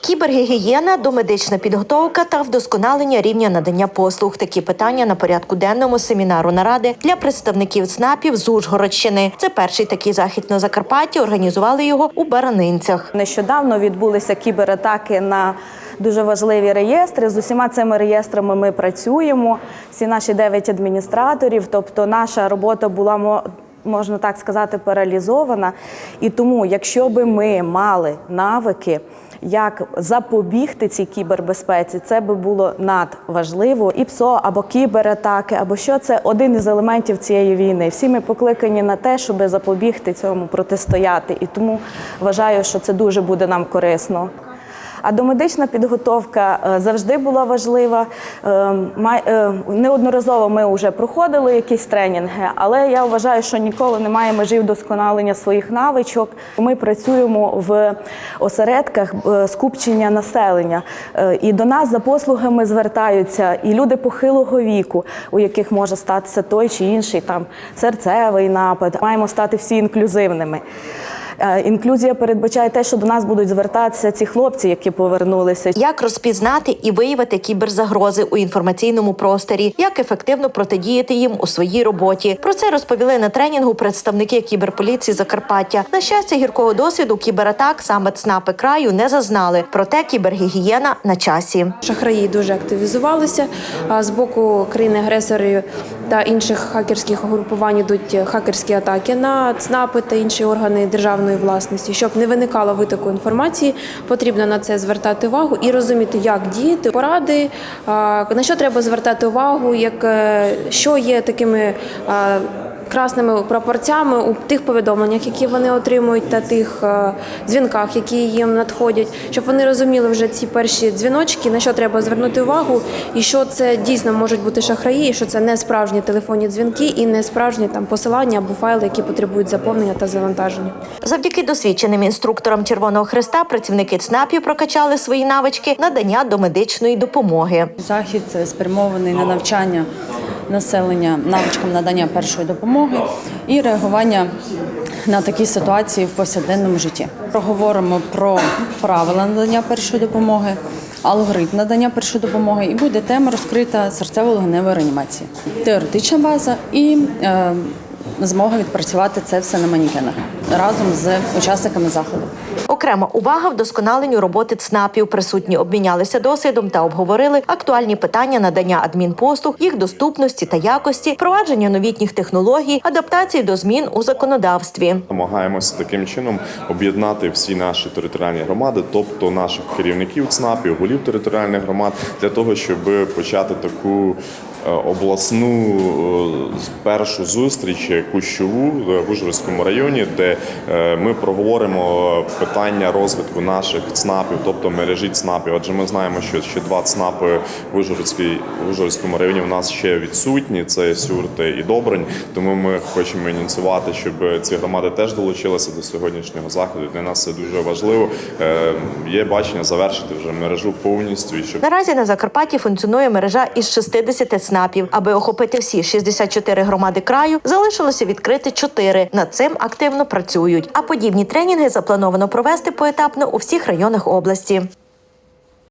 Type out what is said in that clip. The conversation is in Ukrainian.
Кібергігієна, домедична підготовка та вдосконалення рівня надання послуг. Такі питання на порядку денному семінару наради для представників ЦНАПів з Ужгородщини. Це перший такий захід на Закарпатті. Організували його у Баранинцях. Нещодавно відбулися кібератаки на дуже важливі реєстри. З усіма цими реєстрами ми працюємо. Всі наші дев'ять адміністраторів. Тобто, наша робота була мо- можна так сказати паралізована. І тому, якщо би ми мали навики. Як запобігти цій кібербезпеці, це би було надважливо. І ПСО або кібератаки, або що це один із елементів цієї війни. Всі ми покликані на те, щоб запобігти цьому протистояти. І тому вважаю, що це дуже буде нам корисно. А домедична підготовка е, завжди була важлива. Е, е, Неодноразово ми вже проходили якісь тренінги, але я вважаю, що ніколи немає межі вдосконалення своїх навичок. Ми працюємо в осередках скупчення населення, і до нас за послугами звертаються і люди похилого віку, у яких може статися той чи інший там серцевий напад. Маємо стати всі інклюзивними. Е, Інклюзія передбачає те, що до нас будуть звертатися ці хлопці, які повернулися. Як розпізнати і виявити кіберзагрози у інформаційному просторі, як ефективно протидіяти їм у своїй роботі. Про це розповіли на тренінгу представники кіберполіції Закарпаття. На щастя, гіркого досвіду кібератак саме ЦНАПи краю не зазнали. Проте кібергігієна на часі. Шахраї дуже активізувалися. А з боку країни-агресорів та інших хакерських угрупувань йдуть хакерські атаки на ЦНАПи та інші органи державної власності. Щоб не виникало витоку інформації, потрібно на це звертати увагу і розуміти, як діяти, поради, на що треба звертати увагу, як е, що є такими. Красними прапорцями у тих повідомленнях, які вони отримують, та тих е, дзвінках, які їм надходять, щоб вони розуміли вже ці перші дзвіночки, на що треба звернути увагу, і що це дійсно можуть бути шахраї, і що це не справжні телефонні дзвінки і не справжні там посилання або файли, які потребують заповнення та завантаження. Завдяки досвідченим інструкторам Червоного Христа працівники ЦНАПів прокачали свої навички надання домедичної допомоги. Захід спрямований на навчання населення навичкам надання першої допомоги і реагування на такі ситуації в повсякденному житті. Проговоримо про правила надання першої допомоги, алгоритм надання першої допомоги, і буде тема розкрита серцево-легеневої реанімації, теоретична база і е, змога відпрацювати це все на манікенах разом з учасниками заходу. Окрема увага вдосконаленню роботи ЦНАПів. Присутні обмінялися досвідом та обговорили актуальні питання надання адмінпослуг, їх доступності та якості, впровадження новітніх технологій, адаптації до змін у законодавстві. Намагаємося таким чином об'єднати всі наші територіальні громади, тобто наших керівників ЦНАПів, голів територіальних громад, для того, щоб почати таку обласну е, першу зустріч е, кущову е, в Ужгородському районі, де е, ми проговоримо питання розвитку наших ЦНАПів, тобто мережі ЦНАПів. Адже ми знаємо, що ще два ЦНАПи в Ужгородському районі у нас ще відсутні. Це Сюрте і Добрань. Тому ми хочемо ініціювати, щоб ці громади теж долучилися до сьогоднішнього заходу. Для нас це дуже важливо. Е, Є бачення завершити вже мережу повністю і щоб Наразі на Закарпатті функціонує мережа із 60 ЦНАПів. Аби охопити всі 64 громади краю, залишилося відкрити 4. Над цим активно працюють. А подібні тренінги заплановано провести поетапно у всіх районах області.